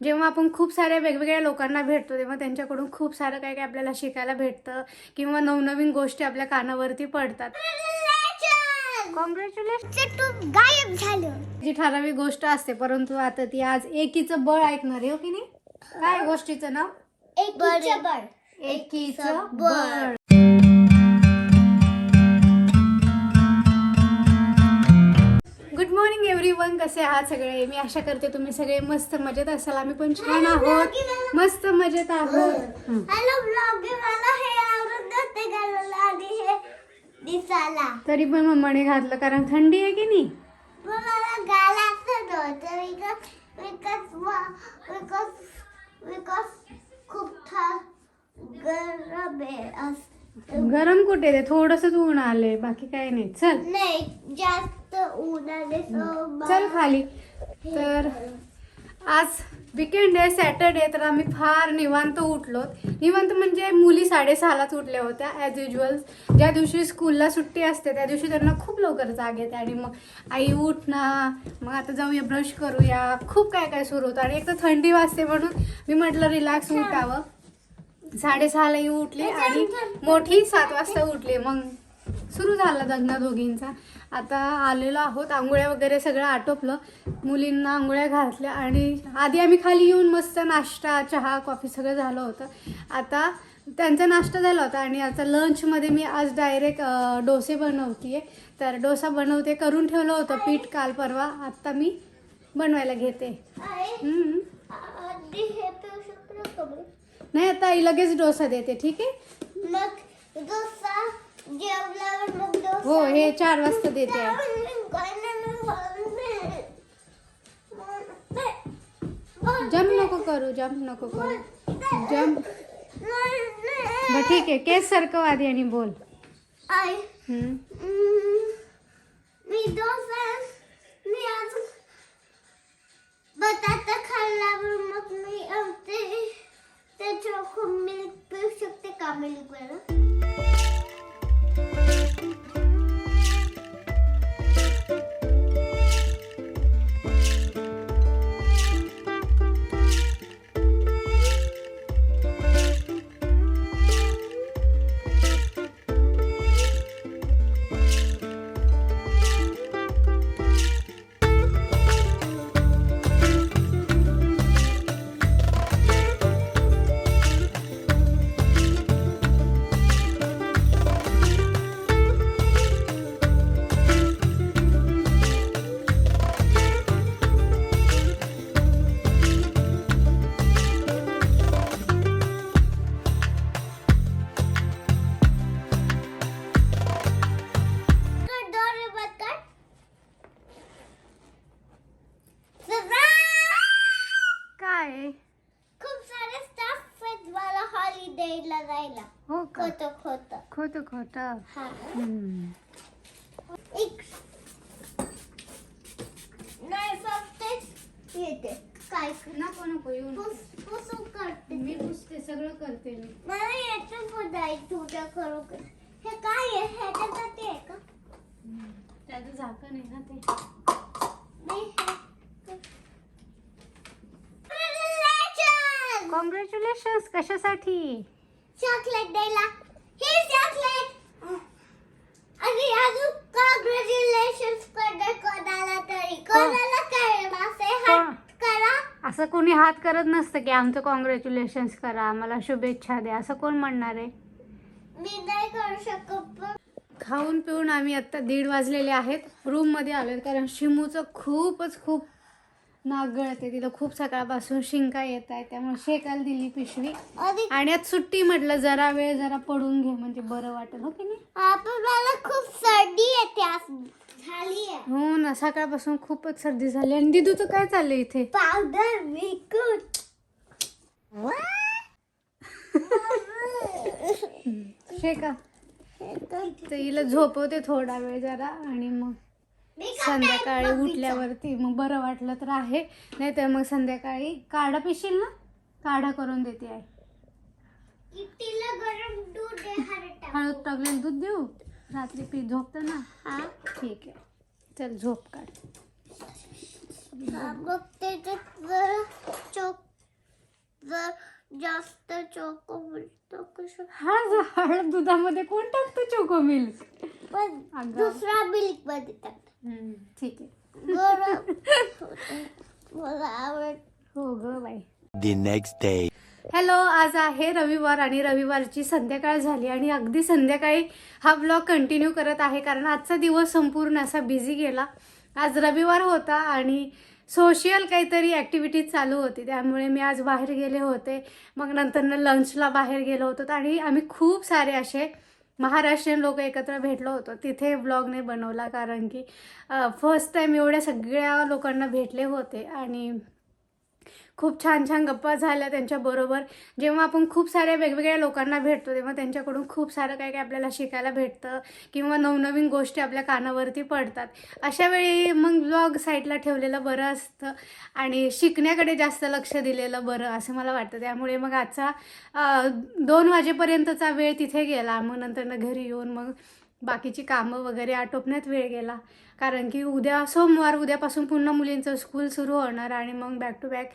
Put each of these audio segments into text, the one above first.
जेव्हा आपण खूप साऱ्या वेगवेगळ्या लोकांना भेटतो तेव्हा त्यांच्याकडून खूप सारं काय काय आपल्याला शिकायला भेटतं किंवा नवनवीन गोष्टी आपल्या कानावरती पडतात. कॉंग्रॅच्युलेशन गायब झालं. जी ठराविक गोष्ट असते परंतु आता ती आज एकीचं बळ ऐकणार आहे हो की नाही? काय गोष्टीचं नाव? एक बळ. एकीचं बळ. एव्हरी वन कसे आहात सगळे? मी आशा करते तुम्ही सगळे मस्त मजेत असाल. आम्ही पण छान आहोत. मस्त मजेत आहोत. हं. हे हे तरी पण मम्माने घातलं कारण थंडी आहे की नाही? गरम कुठे ते थोडस ऊन आले बाकी काही नाही. चल. नाही जास्त चल खाली. तर आज विकेंड आहे सॅटर्डे तर आम्ही फार निवांत उठलो निवांत म्हणजे मुली साडेसहालाच उठल्या होत्या ॲज युजल ज्या दिवशी स्कूलला सुट्टी असते त्या दिवशी त्यांना खूप लवकर जाग येते. आणि मग आई उठ ना. मग आता जाऊया ब्रश करूया. खूप काय काय सुरू होतं. आणि एक तर थंडी वाजते म्हणून मी म्हटलं रिलॅक्स उठावं. साडेसहालाही उठले आणि मोठी सात वाजता उठले. मग सुरू झाला लग्न दोघींचा. आता आलेलो आहोत आंघोळ्या वगैरे सगळं आटोपलं. मुलींना आंघोळ्या घातल्या आणि आधी आम्ही खाली येऊन मस्त नाश्ता चहा कॉफी सगळं झालं होतं. आता त्यांचा नाश्ता झाला होता आणि आता लंचमध्ये मी आज डायरेक्ट डोसे बनवते तर डोसा बनवते करून ठेवलं होतं पीठ काल परवा. आत्ता मी बनवायला घेते. नाही आता आई लगेच डोसा देते ठीक आहे? मग डोसा हो हे चार वाजता देते. जम्प नको करू जम्प नको करू. जम्प. बरं ठीक आहे. केस सरकव आधी आणि बोल. मी डोसा मी आज बटाटा खाल्ल्यावर मग मी ते त्याच्यावर खूप मिल्क पिऊ शकते का मिल्क बरं हॉलिडेला जायला. हो का? खोट खोट खोट खोट हा. एक. नाही फक्त येते. काय? नको नको येऊन पुस पुसू करते मी पुसते सगळं करते मी. मला याचं आहे तुझ्या करू हे काय आहे? ह्याच्यासाठी आहे का? त्याचं झाकण आहे ना ते मी हे कॉंग्रॅच्युलेशन कशासाठी? चॉकलेट द्यायला हे चॉकलेट आणि अजून कॉंग्रॅच्युलेशन स्पर्धा कोणाला तरी कोणाला काय मासे हात करा. असं कोणी हात करत नसतं की आमचं कॉंग्रॅच्युलेशन करा आम्हाला शुभेच्छा द्या. असं कोण म्हणणार आहे? मी नाही करू शकत. पण खाऊन पिऊन आम्ही आत्ता दीड वाजलेले आहेत. रूममध्ये आलो कारण शिमूचं खूपच खूप नाक गळते तिला खूप सकाळपासून शिंका येत आहे त्यामुळे शेकायला दिली पिशवी. आणि आज सुट्टी म्हटलं जरा वेळ जरा पडून घे म्हणजे बरं वाटेल हो की नाही? मला खूप सर्दी येते आज. झाली आहे. हो ना सकाळपासून खूपच सर्दी झाली. आणि दिदूचं काय चाललंय इथे? पावडर विकून. शेका. तर हिला झोपवते थोडा वेळ जरा आणि मग संध्याकाळी उठल्यावरती मग बरं वाटलं तर आहे. नाही तर मग संध्याकाळी काढा पिशील ना? काढा करून देते आहे हळद टाकलेलं दूध देऊ? रात्री पी झोपतं ना? हा. ठीक आहे. चल झोप काढ. मग त्याच्यात जरा चोक जास्त चोको टाकू शकतो हा हळद दुधामध्ये कोण टाकतो चोको मिल्क? पण. दुसरा मिल्कमध्ये टाकतो ठीक आहे. मला आवड हो ग बाई The next day. हॅलो आज आहे रविवार आणि रविवारची संध्याकाळ झाली आणि अगदी संध्याकाळी हा ब्लॉग कंटिन्यू करत आहे कारण आजचा दिवस संपूर्ण असा बिझी गेला. आज रविवार होता आणि सोशियल काहीतरी ॲक्टिव्हिटीज चालू होती. त्यामुळे मी आज बाहेर गेले होते. मग नंतरनं लंचला बाहेर गेलो होतो आणि आम्ही खूप सारे असे महाराष्ट्रीयन लोक एकत्र भेटलो होतो. तिथे ब्लॉग नाही बनवला. कारण की फर्स्ट टाईम एवढ्या सगळ्या लोकांना भेटले होते. आणि खूप छान छान गप्पा झाल्या त्यांच्याबरोबर जेव्हा आपण खूप साऱ्या वेगवेगळ्या लोकांना भेटतो तेव्हा त्यांच्याकडून खूप सारं काही काही आपल्याला शिकायला भेटतं किंवा नवनवीन गोष्टी आपल्या कानावरती पडतात. अशा वेळी मग ब्लॉग साईडला ठेवलेलं बरं असतं आणि शिकण्याकडे जास्त लक्ष दिलेलं बरं असं मला वाटतं. त्यामुळे मग आजचा दोन वाजेपर्यंतचा वेळ तिथे गेला. मग नंतर घरी येऊन मग बाकीची कामं वगैरे आटोपण्यात वेळ गेला. कारण की उद्या सोमवार उद्यापासून पुन्हा मुलींचं स्कूल सुरू होणार आणि मग बॅक टू बॅक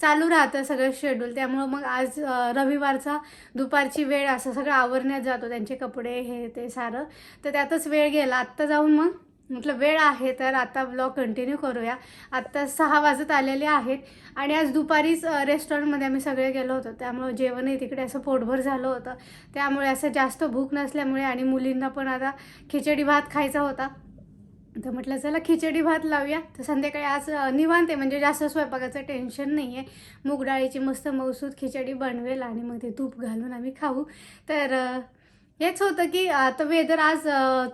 चालू राहतं सगळं शेड्यूल त्यामुळं मग आज रविवारचा दुपारची वेळ असं सगळं आवरण्यात जातो. त्यांचे कपडे हे ते सारं. तर त्यातच वेळ गेला. आत्ता जाऊन मग म्हटलं वेळ आहे तर आता ब्लॉग कंटिन्यू करूया. आत्ता सहा वाजत आलेले आहेत आणि आज दुपारीच रेस्टॉरंटमध्ये आम्ही सगळे गेलो होतो. त्यामुळं जेवणही तिकडे असं पोटभर झालं होतं. त्यामुळे असं जास्त भूक नसल्यामुळे आणि मुलींना पण आता खिचडी भात खायचा होता. तर म्हटलं चला खिचडी भात लावूया. तर संध्याकाळी आज निवांत आहे. म्हणजे जास्त स्वयंपाकाचं टेन्शन नाही आहे मूग डाळीची मस्त मौसूद खिचडी बनवेल आणि मग ते तूप घालून आम्ही खाऊ. तर हेच होतं की आता वेदर आज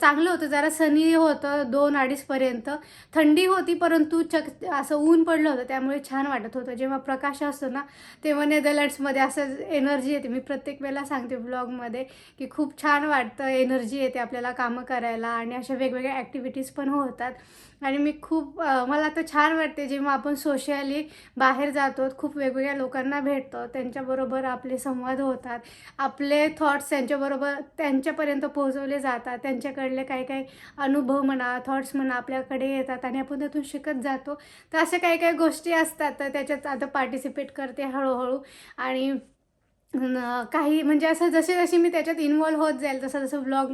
चांगलं होतं. जरा सनी होतं दोन अडीचपर्यंत थंडी होती परंतु चक असं ऊन पडलं होतं त्यामुळे छान वाटत होतं. जेव्हा प्रकाश असतो ना तेव्हा नेदरलँड्समध्ये असं एनर्जी येते. मी प्रत्येक वेळेला सांगते ब्लॉगमध्ये की खूप छान वाटतं एनर्जी येते आपल्याला कामं करायला. आणि अशा वेगवेगळ्या ॲक्टिव्हिटीज पण होतात. आणि मी खूप मला आता छान वाटते जेव्हा आपण सोशली बाहेर जातो खूप वेगवेगळ्या लोकांना भेटतो त्यांच्याबरोबर आपले संवाद होतात आपले थॉट्स त्यांच्याबरोबर त्यांच्यापर्यंत पोहोचवले जातात त्यांच्याकडले काही काही अनुभव म्हणा थॉट्स म्हणा आपल्याकडे येतात आणि आपण त्यातून शिकत जातो. तर अशा काही काही गोष्टी असतात तर त्याच्यात आता पार्टिसिपेट करते हळूहळू आणि काही म्हणजे असं जसे जशी मी त्याच्यात इन्वॉल्व्ह होत जाईल तसं जसं ब्लॉग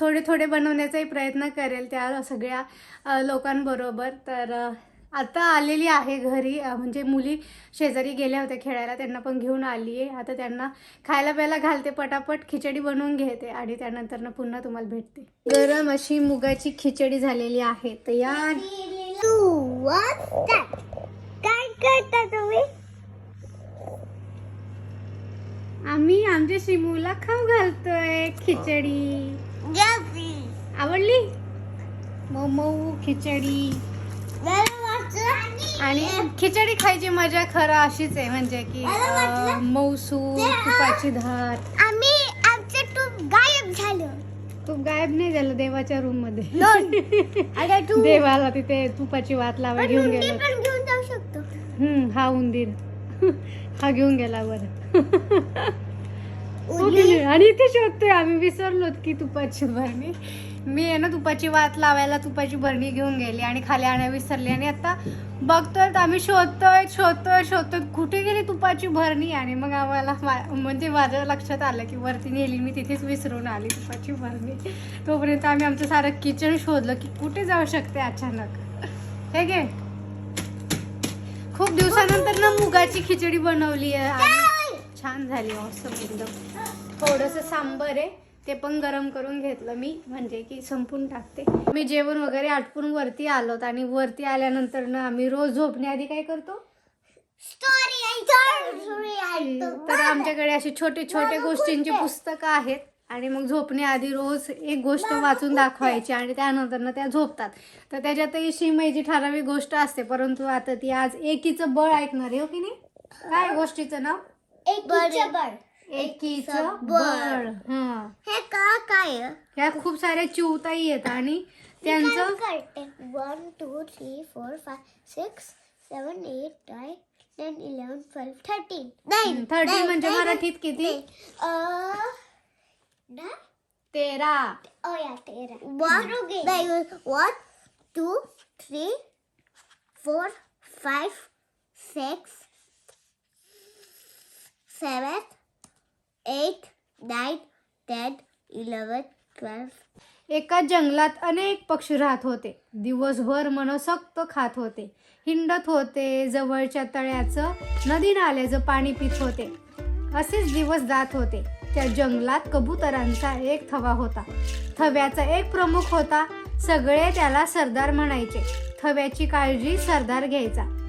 थोडे थोडे बनवण्याचाही प्रयत्न करेल त्या सगळ्या लोकांबरोबर. तर आता आलेली आहे घरी. म्हणजे मुली शेजारी गेल्या होत्या खेळायला. त्यांना पण घेऊन आली आहे आता त्यांना खायला प्यायला घालते पटापट. खिचडी बनवून घेते आणि त्यानंतर पुन्हा तुम्हाला भेटते. गरम अशी मुगाची खिचडी झालेली आहे. तर या काय करता तुम्ही? आम्ही आमच्या शिमूला खाऊ घालतोय खिचडी. आवडली? मऊ मऊ खिचडी आणि खिचडी खायची मजा खरं अशीच आहे म्हणजे की मऊसूर तुपाची धार. आम्ही आमचं तूप गायब झालं. तूप गायब नाही झालं देवाच्या रूममध्ये. देवाला तिथे तुपाची वात लावा घेऊन गेलो. पण घेऊन जाऊ शकतो. हम्म हा उंदीर. हा घेऊन गेला बरं. आणि इथे शोधतोय आम्ही विसरलो की तुपाची भरणी. मी आहे ना तुपाची वात लावायला तुपाची भरणी घेऊन गेली आणि खाली आणा विसरली. आणि आता बघतोय तर आम्ही शोधतोय शोधतोय शोधतोय कुठे गेली तुपाची भरणी? आणि मग आम्हाला म्हणजे माझ्या लक्षात आलं की वरती नेली मी तिथेच विसरून आली तुपाची भरणी. तोपर्यंत आम्ही आमचं सारं किचन शोधलं की कुठे जाऊ शकते अचानक? हे घे. खूप दिवसानंतर ना मुगाची खिचडी बनवली आहे. छान झाली awesome एकदम थोडंसं सांबर आहे ते पण गरम करून घेतलं मी म्हणजे की संपून टाकते. मी जेवण वगैरे आटपून वरती आलोत आणि वरती आल्यानंतर ना आम्ही रोज झोपण्याआधी काय करतो? तर आमच्याकडे अशी छोटे छोटे गोष्टींची पुस्तकं आहेत आणि मग झोपण्याआधी रोज एक गोष्ट वाचून दाखवायची आणि त्यानंतर ना त्या झोपतात. तर त्याच्यातही शिमईची ठराविक गोष्ट असते परंतु आता ती आज एकीचं बळ ऐकणार आहे हो की नाही? काय गोष्टीचं नाव? एक बळ एकीचं बळ. हा। हे का काय? ह्या खूप साऱ्या चिवताई आहेत आणि त्यांचं करते? One two three four five six seven eight nine ten eleven twelve thirteen nine thirty म्हणजे मराठीत किती? तेरा. Oh yeah, तेरा. One, one, two, three, four, five, six, seventh, eighth, ninth, tenth, eleventh, twelfth. एका जंगलात अनेक पक्षी राहत होते. दिवसभर मनसक्त खात होते. हिंडत होते. जवळच्या तळ्याचं नदी नाल्याचं पाणी पित होते. असेच दिवस जात होते. त्या जंगलात कबुतरांचा एक थवा होता. थव्याचा एक प्रमुख होता. सगळे त्याला सरदार म्हणायचे. थव्याची काळजी सरदार घ्यायचा.